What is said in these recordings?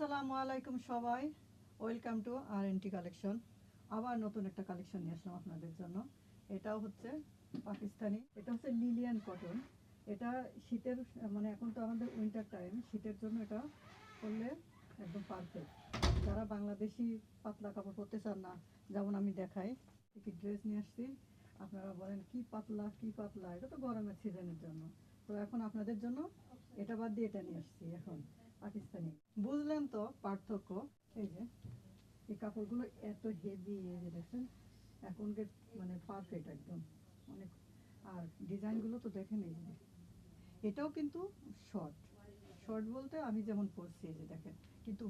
আসসালামু আলাইকুম সবাই। Welcome to R NT collection আবার নতুন একটা কালেকশন নিয়ে আসলাম আপনাদের জন্য। এটাও হচ্ছে পাকিস্তানি, এটা হচ্ছে লিলিয়ান কটন এটা শীতের মানে এখন তো আমাদের উইন্টার টাইম শীতের জন্য এটা করলে একদম পারফেক্ট যারা বাংলাদেশি পাতলা কাপড় পরতে চান না, যেমন আমি দেখাই কি ড্রেস নিয়ে আসছি। আপনারা বলেন, কি পাতলা কি পাতলা? এটা তো গরমের সিজনের জন্য। তো এখন আপনাদের জন্য এটা বাদ দিয়ে এটা নিয়ে আসছি এখন, পাকিস্তানি। বুঝলেন তো পার্থক্য? এই যে, এই কাপড়গুলো এত হেভি এই যে দেখছেন, এখনকার মানে পারফেক্ট একদম। অনেক আর ডিজাইনগুলো তো দেখেন এই যে। এটাও কিন্তু শর্ট শর্ট বলতে আমি যেমন পরছি, এই যে দেখেন, কিন্তু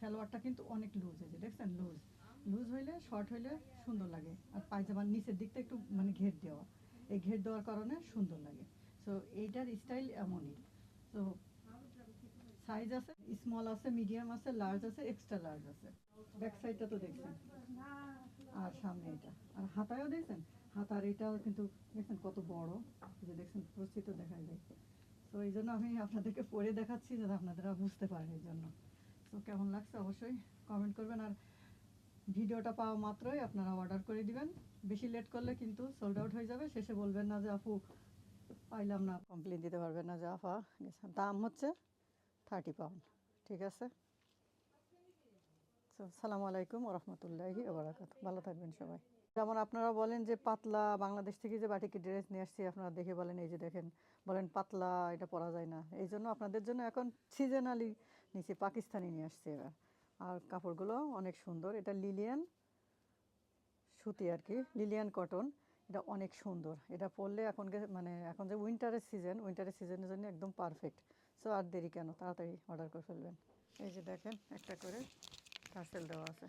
সালোয়ারটা কিন্তু অনেক লুজ এই যে দেখছেন লুজ লুজ হইলে শর্ট হইলে সুন্দর লাগে। আর পায়জামার নিচের দিকটা একটু মানে ঘের দেওয়া। এই ঘের দেওয়ার কারণে সুন্দর লাগে। সো এইটার স্টাইল এমনই। তো সাইজ আছে স্মল আছে মিডিয়াম আছে লার্জ আছে এক্সট্রা লার্জ আছে। ব্যাক সাইডটা তো দেখছেন। আর সামনে এটা। আর হাতায়ও দেখছেন? হাতার এটাও কিন্তু দেখছেন কত বড়। যে দেখছেন, প্রস্থিত দেখা যায়। তো এই জন্য আমি আপনাদেরকে পরে দেখাচ্ছি যাতে আপনারা বুঝতে পারেন এই জন্য। তো কেমন লাগছে অবশ্যই কমেন্ট করবেন। আর ভিডিওটা পাওয়া মাত্রই আপনারা অর্ডার করে দিবেন। বেশি লেট করলে কিন্তু সোল্ড আউট হয়ে যাবে। শেষে বলবেন না যে, আপু পাইলাম না কমপ্লেন দিতে পারবেন না যে গেছে দাম হচ্ছে থার্টি পাউন্ড ঠিক আছে? সালামু আলাইকুম রহমতুল্লাহি ওবরাকাত ভালো থাকবেন সবাই। যেমন আপনারা বলেন যে পাতলা, বাংলাদেশ থেকে যে বাটিকে ড্রেস নিয়ে আসছি, আপনারা দেখে বলেন, এই যে দেখেন, বলেন পাতলা, এটা পরা যায় না। এই জন্য আপনাদের জন্য এখন সিজনালি নিচে পাকিস্তানি নিয়ে আসছে এবার। আর কাপড়গুলো অনেক সুন্দর। এটা লিলিয়ান সুতি আর কি লিলিয়ান কটন এটা অনেক সুন্দর। এটা পড়লে এখন মানে এখন যে উইন্টারের সিজন উইন্টারের সিজনের জন্য একদম পারফেক্ট সো আর দেরি কেন? তাড়াতাড়ি অর্ডার করে ফেলবেন। এই যে দেখেন, একটা করে টার্সেল দেওয়া আছে।